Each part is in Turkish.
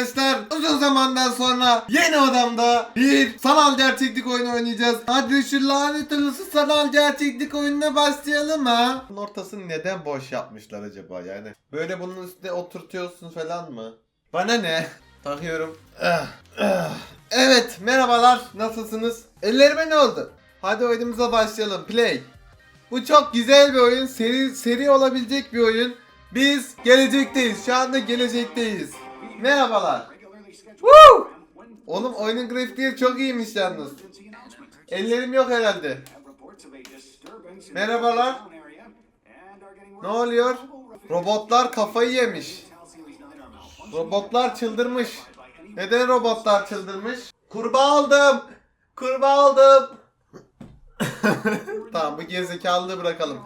arkadaşlar. Uzun zamandan sonra yeni odamda bir sanal gerçeklik oyunu oynayacağız. Hadi şu lanet olası sanal gerçeklik oyununa başlayalım ha. Ortasını neden boş yapmışlar acaba yani? Böyle bunun üstüne oturtuyorsun falan mı? Bana ne? Takıyorum. Ah, ah. Evet merhabalar nasılsınız? Ellerime ne oldu? Hadi oyunumuza başlayalım. Play. Bu çok güzel bir oyun. Seri seri olabilecek bir oyun. Biz gelecekteyiz. Şu anda gelecekteyiz. Merhabalar. Woo! Oğlum oyunun grafikleri çok iyiymiş yalnız. Ellerim yok herhalde. Merhabalar. Ne oluyor? Robotlar kafayı yemiş. Robotlar çıldırmış. Neden robotlar çıldırmış? Kurbağa aldım. Kurbağa aldım. tamam bu gerizekalılığı bırakalım.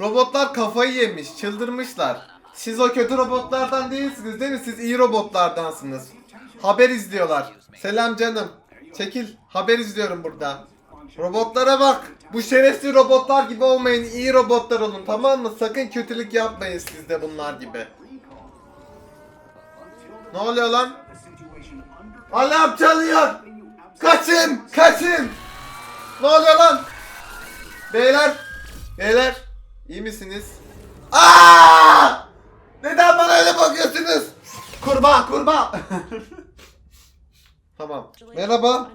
Robotlar kafayı yemiş, çıldırmışlar. Siz o kötü robotlardan değilsiniz değil mi? Siz iyi robotlardansınız. Haber izliyorlar. Selam canım. Çekil. Haber izliyorum burada. Robotlara bak. Bu şerefsiz robotlar gibi olmayın. iyi robotlar olun tamam mı? Sakın kötülük yapmayın siz de bunlar gibi. Ne oluyor lan? Alarm çalıyor. Kaçın! Kaçın! Ne oluyor lan? Beyler! Beyler! iyi misiniz? Aa! Neden bana öyle bakıyorsunuz? Kurbağa, kurbağa! tamam. Merhaba.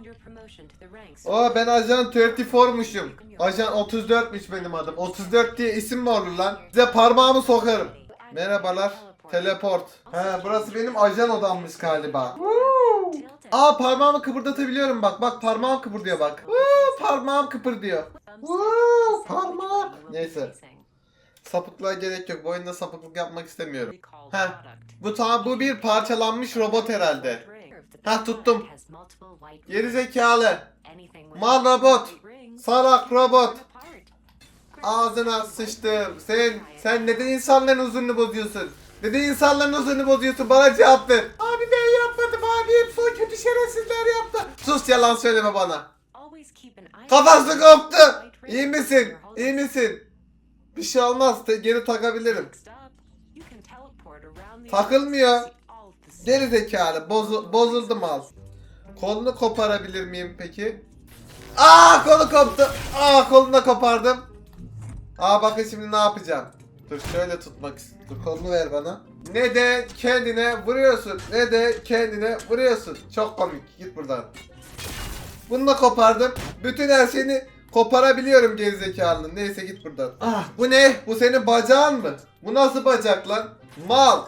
Aa ben ajan 34'muşum. Ajan 34'müş benim adım. 34 diye isim mi olur lan? Size parmağımı sokarım. Merhabalar. Teleport. He burası benim ajan odammış galiba. Aa parmağımı kıpırdatabiliyorum bak. Bak parmağım kıpırdıyor bak. Woo, parmağım kıpırdıyor. Woo, parmak. Neyse. Sapıklığa gerek yok. Bu oyunda sapıklık yapmak istemiyorum. Heh. Bu tamam bu bir parçalanmış robot herhalde. Heh, tuttum. Geri zekalı. Mal robot. Salak robot. Ağzına sıçtım. Sen sen neden insanların huzurunu bozuyorsun? Neden insanların huzurunu bozuyorsun? Bana cevap ver. Abi ben yapmadım abi. Hepsi o kötü şerefsizler yaptı. Sus yalan söyleme bana. Kafası koptu. İyi misin? İyi misin? Bir şey olmaz. Te- Geri takabilirim. Takılmıyor. Geri zekalı. Bozu bozuldu mal. Kolunu koparabilir miyim peki? Aa kolu koptu. Aa kolunu kopardım. Aa bakın şimdi ne yapacağım. Dur şöyle tutmak istiyorum. Kolunu ver bana. Ne de kendine vuruyorsun. Ne de kendine vuruyorsun. Çok komik. Git buradan. Bunu da kopardım. Bütün her şeyini koparabiliyorum gerizekalının. Neyse git buradan. Ah bu ne? Bu senin bacağın mı? Bu nasıl bacak lan? Mal.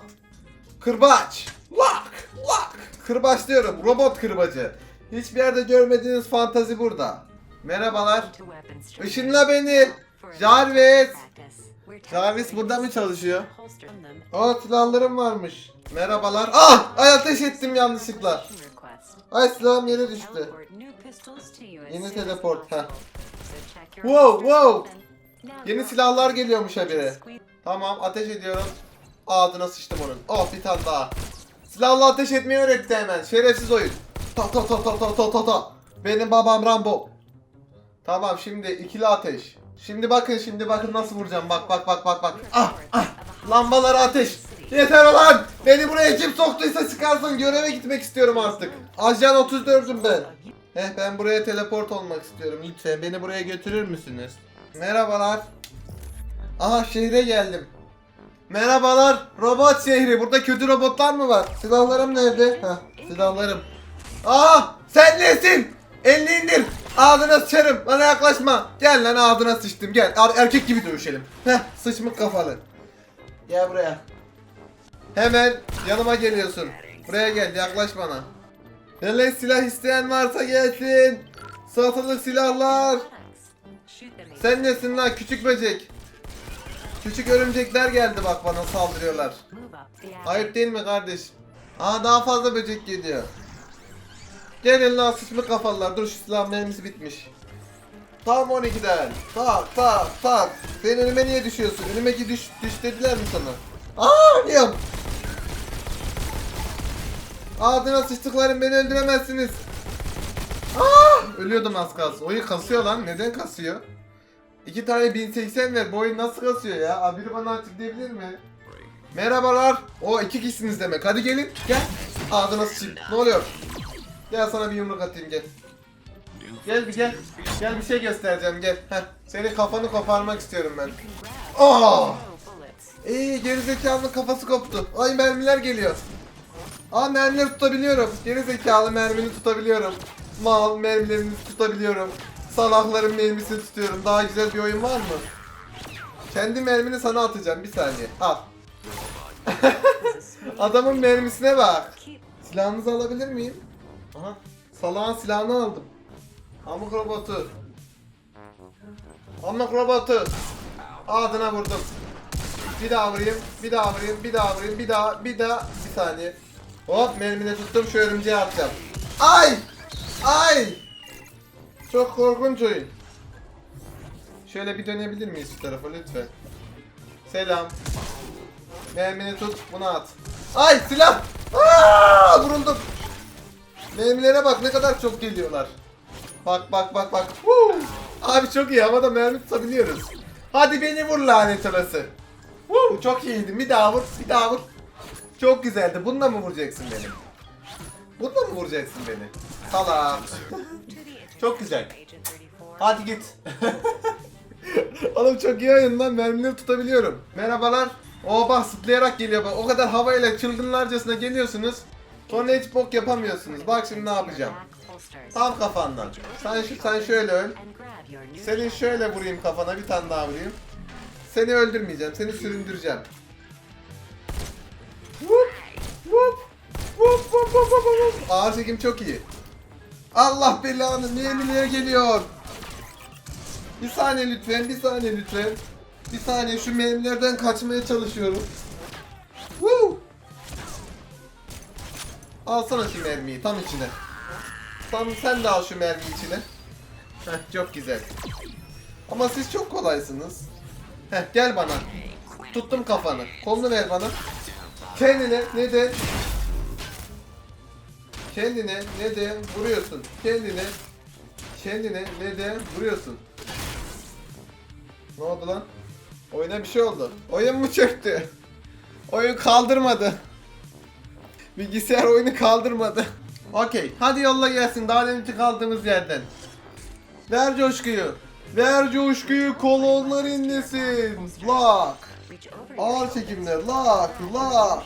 Kırbaç. Lak. Lak. Kırbaç diyorum. Robot kırbacı. Hiçbir yerde görmediğiniz fantazi burada. Merhabalar. Işınla beni. Jarvis. Jarvis burada mı çalışıyor? Aa silahlarım varmış. Merhabalar. Ah! Ay ateş ettim yanlışlıkla. Ay silahım yere düştü. Yeni teleport. Heh. Wow, wow. Yeni silahlar geliyormuş habire. Tamam ateş ediyorum. Ağzına sıçtım onun. Oh bir tane daha. Silahla ateş etmeyi öğretti hemen. Şerefsiz oyun. Ta ta ta ta ta ta ta ta. Benim babam Rambo. Tamam şimdi ikili ateş. Şimdi bakın şimdi bakın nasıl vuracağım. Bak bak bak bak bak. Ah ah. Lambalara ateş. Yeter ulan. Beni buraya kim soktuysa çıkarsın. Göreve gitmek istiyorum artık. Ajan 34'üm ben. Heh ben buraya teleport olmak istiyorum. Lütfen beni buraya götürür müsünüz? Merhabalar. Aha şehre geldim. Merhabalar. Robot şehri. Burada kötü robotlar mı var? Silahlarım nerede? Heh silahlarım. Aa sen nesin? Elini indir. Ağzına sıçarım. Bana yaklaşma. Gel lan ağzına sıçtım. Gel. Er- erkek gibi dövüşelim. Heh sıçmık kafalı. Gel buraya. Hemen yanıma geliyorsun. Buraya gel yaklaş bana. Hele silah isteyen varsa gelsin. Satılık silahlar. Sen nesin lan küçük böcek? Küçük örümcekler geldi bak bana saldırıyorlar. Ayıp değil mi kardeş? Aa daha fazla böcek geliyor. Gelin lan sıçmık kafalılar. Dur şu silah mermisi bitmiş. Tam 12'den. Tak tak tak. Sen önüme niye düşüyorsun? Önüme düş, düş dediler mi sana? Aa ölüyorum. Ağzına sıçtıklarım beni öldüremezsiniz. Aa ölüyordum az kalsın. Oyun kasıyor lan. Neden kasıyor? İki tane 1080 ver. Bu oyun nasıl kasıyor ya? Abi biri bana açıklayabilir mi? Merhabalar. O iki kişisiniz demek. Hadi gelin. Gel. Ağzına sıçayım. Ne oluyor? Gel sana bir yumruk atayım gel. Gel bir gel. Gel bir şey göstereceğim gel. Heh. Senin kafanı koparmak istiyorum ben. Aa! İyi gerizekalının kafası koptu. Ay mermiler geliyor. Aa mermileri tutabiliyorum. Gerizekalı mermini tutabiliyorum. Mal mermilerini tutabiliyorum. Salakların mermisini tutuyorum. Daha güzel bir oyun var mı? Kendi mermini sana atacağım bir saniye. Al. Adamın mermisine bak. Silahınızı alabilir miyim? Aha. Salağın silahını aldım. Amık robotu. Amık robotu. Ağzına vurdum. Bir daha vurayım, bir daha vurayım, bir daha vurayım, bir daha, bir daha, bir saniye. Hop mermini tuttum şu örümceği atacağım. Ay! Ay! Çok korkunç oyun. Şöyle bir dönebilir miyiz şu tarafa lütfen? Selam. Mermini tut, bunu at. Ay silah! Aa, vuruldum. Mermilere bak ne kadar çok geliyorlar. Bak bak bak bak. Woo! Abi çok iyi havada mermi tutabiliyoruz. Hadi beni vur lanet olası. Woo, çok iyiydi. Bir daha vur, bir daha vur. Çok güzeldi. Bununla mı vuracaksın beni? Bununla mı vuracaksın beni? Salak. Çok güzel. Hadi git. Oğlum çok iyi oyun lan. Mermileri tutabiliyorum. Merhabalar. O bak zıplayarak geliyor. O kadar havayla çılgınlarcasına geliyorsunuz. Sonra hiç bok yapamıyorsunuz. Bak şimdi ne yapacağım. Tam kafandan. Sen, sen şöyle öl. Senin şöyle vurayım kafana bir tane daha vurayım. Seni öldürmeyeceğim. Seni süründüreceğim. Whoop, whoop, whoop, whoop, whoop, whoop, whoop. Ağır çekim çok iyi. Allah belanı niye niye geliyor? Bir saniye lütfen, bir saniye lütfen. Bir saniye şu mermilerden kaçmaya çalışıyorum. Woo! Alsana şu mermiyi tam içine. Tam sen de al şu mermiyi içine. Heh, çok güzel. Ama siz çok kolaysınız. Heh, gel bana. Tuttum kafanı. Kolunu ver bana. Kendine neden? Kendine neden vuruyorsun? Kendine kendine neden vuruyorsun? Ne oldu lan? Oyuna bir şey oldu. Oyun mu çöktü? Oyun kaldırmadı. Bilgisayar oyunu kaldırmadı. Okey. Hadi yolla gelsin. Daha deminki kaldığımız yerden. Ver coşkuyu. Ver coşkuyu kolonlar inlesin. Lock. Ağır çekimde. Lock. Lock.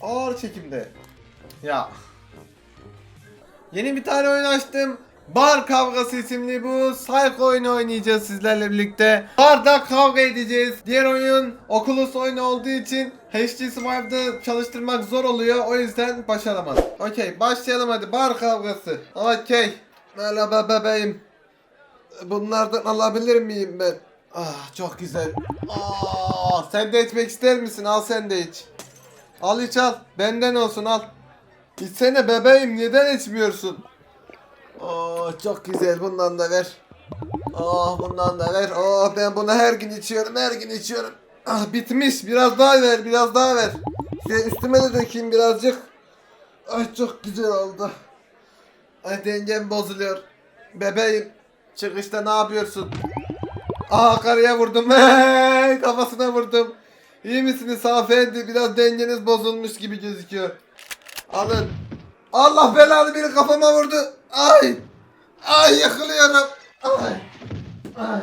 Ağır çekimde. Ya. Yeni bir tane oyun açtım. Bar Kavgası isimli bu Psycho oyunu oynayacağız sizlerle birlikte. Barda kavga edeceğiz. Diğer oyun Oculus oyunu olduğu için HTC Vive'da çalıştırmak zor oluyor. O yüzden başaramadım. Okey başlayalım hadi. Bar Kavgası. Okey. Merhaba bebeğim. Bunlardan alabilir miyim ben? Ah çok güzel. Aa, sen de içmek ister misin? Al sen de iç. Al iç al. Benden olsun al. İçsene bebeğim neden içmiyorsun? Oh çok güzel bundan da ver. Oh bundan da ver. Oh ben bunu her gün içiyorum her gün içiyorum. Ah bitmiş biraz daha ver biraz daha ver. Size üstüme de dökeyim birazcık. Ay çok güzel oldu. Ay dengem bozuluyor. Bebeğim çıkışta ne yapıyorsun? Aa karıya vurdum. Hey, kafasına vurdum. İyi misiniz hanımefendi? Biraz dengeniz bozulmuş gibi gözüküyor. Alın. Allah belanı biri kafama vurdu. Ay. Ay yakılıyorum. Ay. Ay.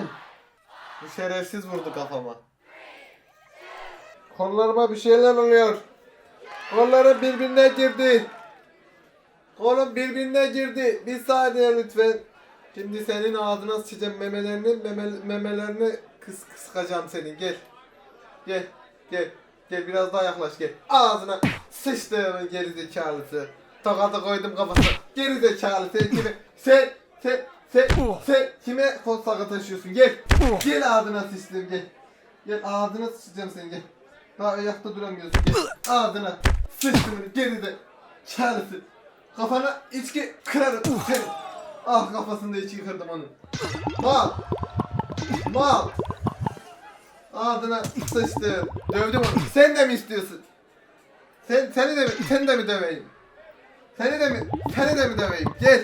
Bu şerefsiz vurdu kafama. Kollarıma bir şeyler oluyor. Kollarım birbirine girdi. Kolum birbirine girdi. Bir saniye lütfen. Şimdi senin ağzına sıçacağım memelerini, meme, memelerini kıs kıskacağım senin. Gel. Gel. Gel. Gel biraz daha yaklaş gel. Ağzına sıçtığımın geri zekalısı. Tokadı koydum kafasına. Geri zekalı sen kime? Sen sen sen sen kime kol sakat taşıyorsun? Gel. Gel ağzına sıçtım gel. Gel ağzına sıçacağım seni gel. Daha ayakta duramıyorsun gel. Ağzına sıçtım geri de çağrısı. Kafana içki kırarım seni. Ah kafasında içki kırdım onun. Mal. Mal. Ağzına sıçtım. Dövdüm onu. Sen de mi istiyorsun? Sen seni de mi seni de mi döveyim? Seni de mi seni de mi döveyim? Gel.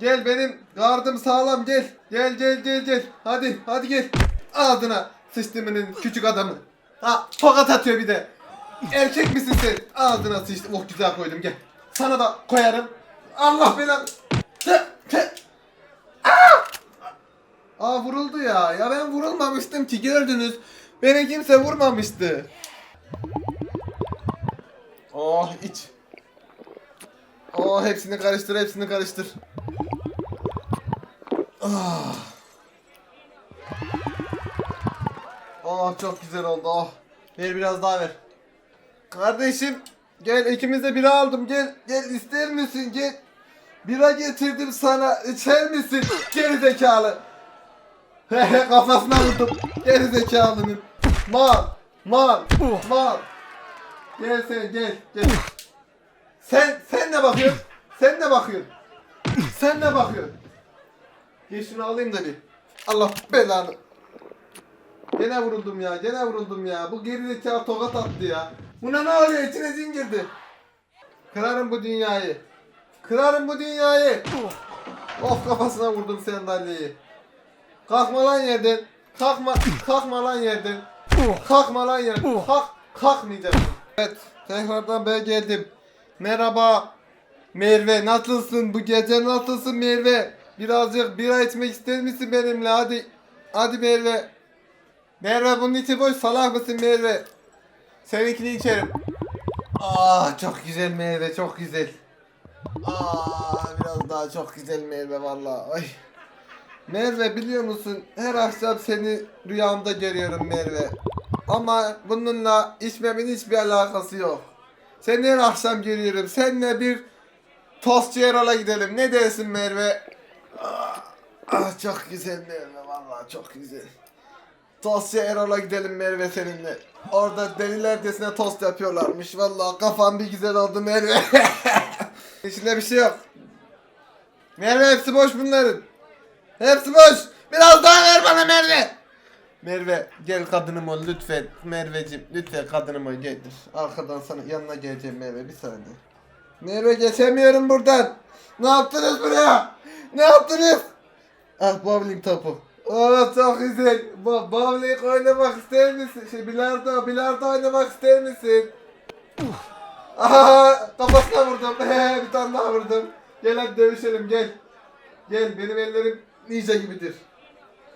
Gel benim gardım sağlam gel. Gel gel gel gel. Hadi hadi gel. Ağzına sıçtımının küçük adamı. Ha tokat atıyor bir de. Erkek misin sen? Ağzına sıçtım. Oh güzel koydum gel. Sana da koyarım. Allah belanı. Aa vuruldu ya. Ya ben vurulmamıştım ki gördünüz. Beni kimse vurmamıştı. Oh iç. Oh hepsini karıştır hepsini karıştır. Ah. Oh çok güzel oldu oh. Ver biraz daha ver. Kardeşim gel ikimiz de bira aldım gel gel ister misin gel. Bira getirdim sana içer misin? Geri zekalı. Kafasına vurdum. Geri zekalının. Mal. Mal. Mal. Gel sen gel gel. Sen sen ne bakıyorsun? Sen ne bakıyorsun? Sen ne bakıyorsun? Gel şunu alayım da bir. Allah belanı. Gene vuruldum ya, gene vuruldum ya. Bu gerizekalı tokat attı ya. Buna ne oluyor? İçine cin girdi. Kırarım bu dünyayı. Kırarım bu dünyayı. Of kafasına vurdum sandalyeyi. Kalkma lan yerden. Kalkma, kalkma lan yerden. Kalkma lan yerden. Kalk, kalkmayacaksın. Evet, tekrardan ben geldim. Merhaba. Merve nasılsın? Bu gece nasılsın Merve? Birazcık bira içmek ister misin benimle? Hadi. Hadi Merve. Merve bunun içi boş salak mısın Merve? Seninkini içerim. Aa çok güzel Merve çok güzel. Aa biraz daha çok güzel Merve vallahi. Ay. Merve biliyor musun her akşam seni rüyamda görüyorum Merve. Ama bununla içmemin hiçbir alakası yok. Seni her akşam görüyorum. Seninle bir tostçu Erol'a gidelim. Ne dersin Merve? Ah, ah, çok güzel Merve vallahi çok güzel. Tostçu Erol'a gidelim Merve seninle. Orada delilercesine tost yapıyorlarmış. Vallahi kafam bir güzel oldu Merve. İçinde bir şey yok. Merve hepsi boş bunların. Hepsi boş. Biraz daha ver bana Merve. Merve gel kadınım ol lütfen. Merveciğim lütfen kadınım ol getir. Arkadan sana yanına geleceğim Merve bir saniye. Merve geçemiyorum buradan. Ne yaptınız buraya? Ne yaptınız? Ah bowling topu. Oo çok güzel. Bo bowling oynamak ister misin? Şey bilardo, bilardo oynamak ister misin? Aha kafasına vurdum. bir tane daha vurdum. Gel hadi dövüşelim gel. Gel benim ellerim ninja gibidir.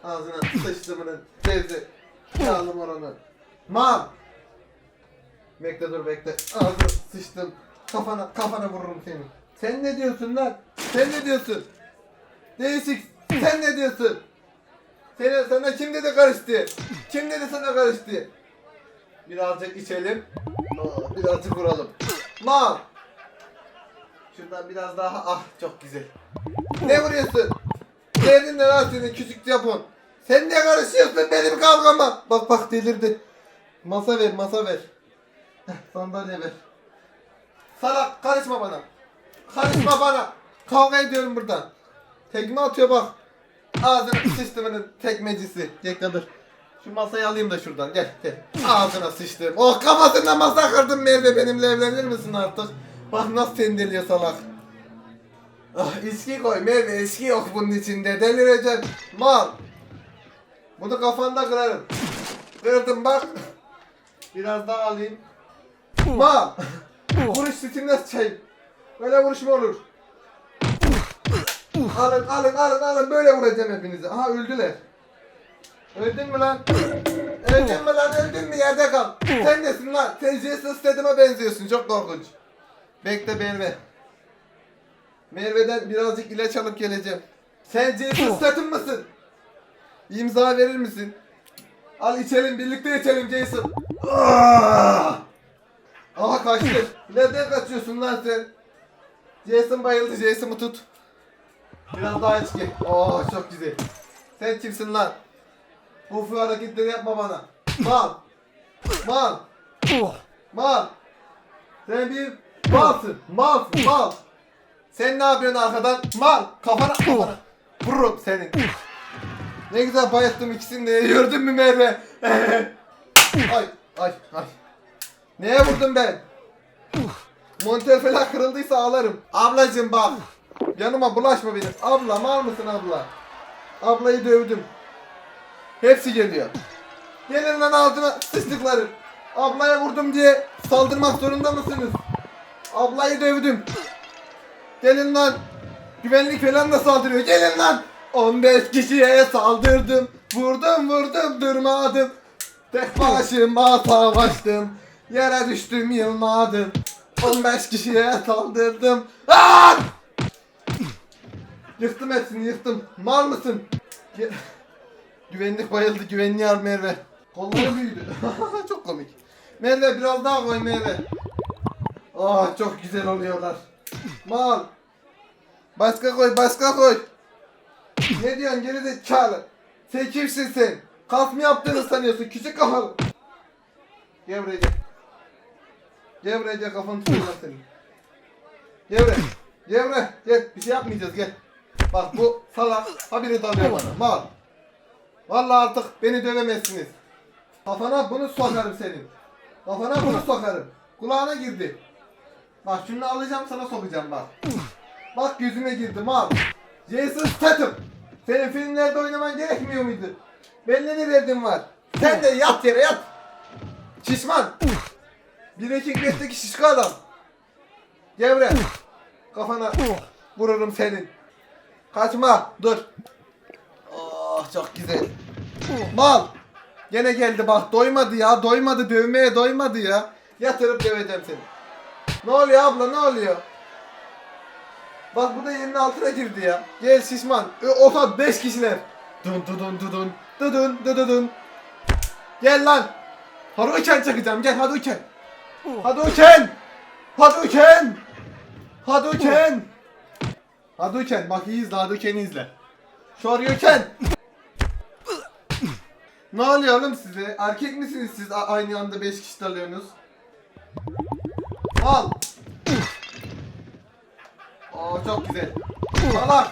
Ağzına sıçtımının teyze. Yağlı moronu. Mam. Bekle dur bekle. Ağzına sıçtım. Kafana kafana vururum seni. Sen ne diyorsun lan? Sen ne diyorsun? Değişik. Sen ne diyorsun? Seni, sana kim dedi karıştı? Kim dedi sana karıştı? Birazcık içelim. Birazcık vuralım. Mam. Şuradan biraz daha. Ah çok güzel. Ne vuruyorsun? Derdin ne lan senin küçük Japon? Sen ne karışıyorsun benim kavgama? Bak bak delirdi. Masa ver masa ver. Heh, sandalye ver. Salak karışma bana. Karışma bana. Kavga ediyorum buradan. Tekme atıyor bak. Ağzına sıçtımının tekmecisi. Gekledir. Şu masayı alayım da şuradan gel gel. Ağzına sıçtım. Oh kafasına masa kırdın Merve benimle evlenir misin artık? Bak nasıl sendeliyor salak. Ah içki koy Merve içki yok bunun içinde delireceğim. Mal. Bunu kafanda kırarım. Kırdım bak. Biraz daha alayım. Mal. Vuruş stimüle çayım. Böyle vuruş mu olur? Alın alın alın alın böyle vuracağım hepinizi. Aha öldüler. Öldün mü lan? Öldün mü lan öldün mü yerde kal. Sen nesin lan? Sen Jason Statham'a benziyorsun çok korkunç. Bekle Merve. Merve'den birazcık ilaç alıp geleceğim. Sen Jason Statham mısın? İmza verir misin? Al içelim birlikte içelim Jason. Ah! Aha kaçtı. Nereden kaçıyorsun lan sen? Jason bayıldı Jason'ı tut. Biraz daha içki. Oh çok güzel. Sen kimsin lan? Bu hareketleri yapma bana. Mal. Mal. Mal. Sen bir malsın. Malsın. Mal. Sen ne yapıyorsun arkadan? Mal. Kafana kafana. Vururum senin. Ne güzel bayılttım ikisini de. Gördün mü Merve? ay ay ay. Neye vurdum ben? Monter falan kırıldıysa ağlarım. Ablacım bak. Yanıma bulaşma benim. Abla mal mısın abla? Ablayı dövdüm. Hepsi geliyor. Gelin lan ağzına sıçtıkları. Ablaya vurdum diye Saldırmak zorunda mısınız? Ablayı dövdüm. Gelin lan. Güvenlik falan da saldırıyor. Gelin lan. 15 kişiye saldırdım. Vurdum vurdum durmadım. Tek başıma savaştım. Yere düştüm yılmadım. 15 kişiye saldırdım. Aa! Yıktım hepsini yıktım. Mal mısın? Güvenlik bayıldı. Güvenliği al Merve. Kolları büyüdü. çok komik. Merve biraz daha koy Merve. Ah çok güzel oluyorlar. Mal. Başka koy başka koy. Ne diyorsun geri zekalı? Sen kimsin sen? Kas mı yaptığını sanıyorsun küçük kafalı. Gel buraya gel. Gel buraya gel kafanı tutuyorlar senin. Gel buraya. Gel buraya. Gel bir şey yapmayacağız gel. Bak bu salak habire dalıyor bana. Mal. Vallahi artık beni dövemezsiniz. Kafana bunu sokarım senin. Kafana bunu sokarım. Kulağına girdi. Bak şunu alacağım sana sokacağım bak. Bak gözüme girdi mal. Jason Statham. Senin filmlerde oynaman gerekmiyor muydu? Belli bir derdin var. Sen de yat yere yat. Şişman. Bir iki beşteki şişko adam. Buraya. Kafana vururum senin. Kaçma. Dur. Çok güzel. Mal. Gene geldi bak doymadı ya doymadı dövmeye doymadı ya. Yatırıp döveceğim seni. Ne oluyor abla ne oluyor? Bak bu da yerinin altına girdi ya. Gel şişman. Ö, Ota 5 kişiler. Dun dun dun dun dun dun dun dun dun. Gel lan. Hadouken çakacağım gel Hadouken. Hadouken. Hadouken. Hadouken. Hadouken bak iyi izle Hadouken'i izle. Shoryuken. Ne oluyor oğlum size? Erkek misiniz siz A- aynı anda 5 kişi dalıyorsunuz? Al. Oo çok güzel. Salak.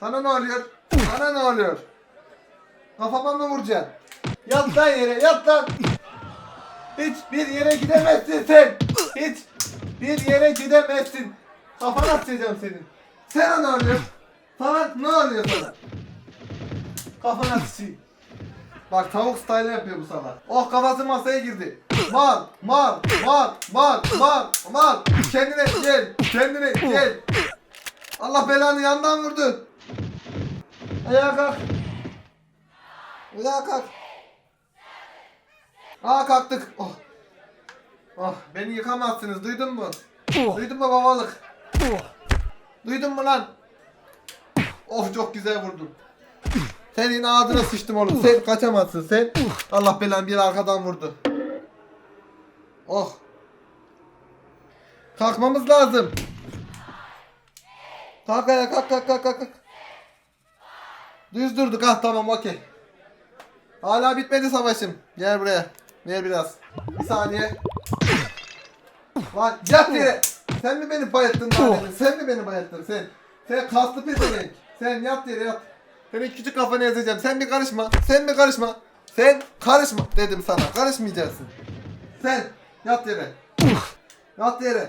Sana ne oluyor? Sana ne oluyor? Kafama mı vuracaksın? Yat lan yere yat lan. Hiç bir yere gidemezsin sen. Hiç bir yere gidemezsin. Kafana atacağım senin. Sana ne oluyor? Sana ne oluyor sana? Kafana atacağım. Bak tavuk style yapıyor bu sabah. Oh kafası masaya girdi. Mal, mal, mal, mal, mal, mal. Kendine gel, kendine gel. Allah belanı yandan vurdu. Ayağa kalk. Ayağa kalk. Aa kalktık. Oh. Oh beni yıkamazsınız duydun mu? Duydun mu babalık? Duydun mu lan? Oh çok güzel vurdun. Senin ağzına sıçtım oğlum. Sen kaçamazsın sen. Allah belanı bir arkadan vurdu. Oh. Kalkmamız lazım. Kalk ayağa kalk kalk kalk kalk. Düz durduk ah tamam okey. Hala bitmedi savaşım. Gel buraya. Ver biraz. Bir saniye. Lan yat yere. Sen mi beni bayılttın daha demin? Sen mi beni bayılttın sen? Sen kaslı pezevenk. Sen yat yere yat. Senin küçük kafanı ezeceğim. Sen bir karışma. Sen bir karışma. Sen karışma dedim sana. Karışmayacaksın. Sen yat yere. Yat yere.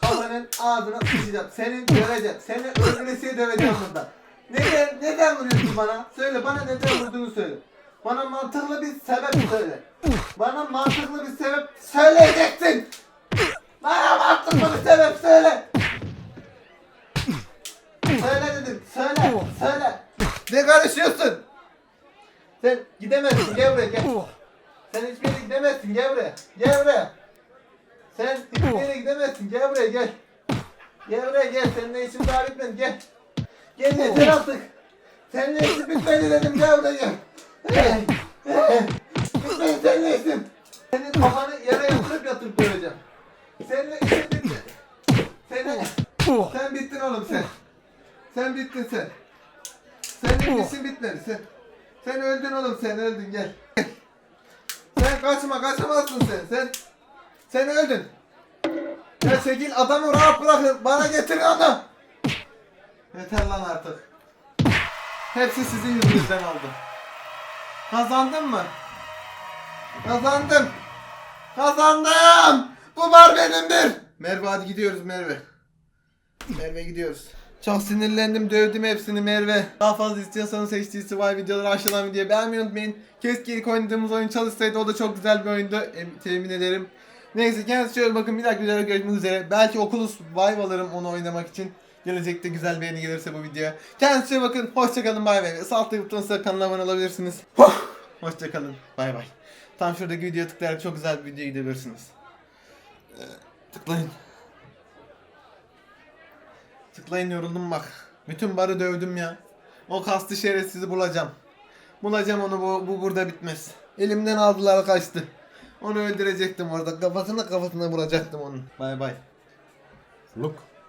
Kafanın ağzına sıçacağım. Senin döveceğim. Seni öldüresiye döveceğim burada. Neden, neden vuruyorsun bana? Söyle bana neden vurduğunu söyle. Bana mantıklı bir sebep söyle. Bana mantıklı bir sebep söyleyeceksin. Bana mantıklı bir sebep söyle. Söyle dedim. Söyle. Söyle. Ne karışıyorsun? Sen gidemezsin. Gel buraya gel. Sen hiçbir yere gidemezsin. Gel buraya. Gel buraya. Sen hiçbir yere gidemezsin. Gel buraya gel. Gel buraya gel. Seninle işim daha bitmedi. Gel. Gel yeter artık. Seninle işim bitmedi dedim. Gel buraya gel. Bitmedi seninle işim. Senin kafanı yere yatırıp yatırıp döveceğim. Seninle işim bitti. Senin, sen bittin oğlum sen. Sen bittin sen. Senin işin bitmedi sen. Sen öldün oğlum sen öldün gel. Sen kaçma kaçamazsın sen. Sen sen öldün. Ya çekil adamı rahat bırakın. Bana getirin onu. Yeter lan artık. Hepsi sizin yüzünüzden oldu. Kazandın mı? Kazandım. Kazandım. Bu var benimdir. Merve hadi gidiyoruz Merve. Merve gidiyoruz. Çok sinirlendim dövdüm hepsini Merve. Daha fazla istiyorsanız seçtiği Survive videoları aşağıdan videoyu beğenmeyi unutmayın. Keşke ilk oynadığımız oyun çalışsaydı o da çok güzel bir oyundu. Em- Temin ederim. Neyse kendinize şöyle bakın bir dahaki videoda görüşmek üzere. Belki Oculus Vive alırım onu oynamak için. Gelecekte güzel beğeni gelirse bu videoya. Kendinize iyi bakın. Hoşçakalın bay bay. Sağ altta butonuna kanala abone olabilirsiniz. Hoşçakalın. Bay bay. Tam şuradaki videoya tıklayarak çok güzel bir videoya gidebilirsiniz. Ee, tıklayın. Tıklayın yoruldum bak. Bütün barı dövdüm ya. O kastı şerefsizi bulacağım. Bulacağım onu bu, bu burada bitmez. Elimden aldılar kaçtı. Onu öldürecektim orada. Kafasına kafasına vuracaktım onun. Bay bay. Look.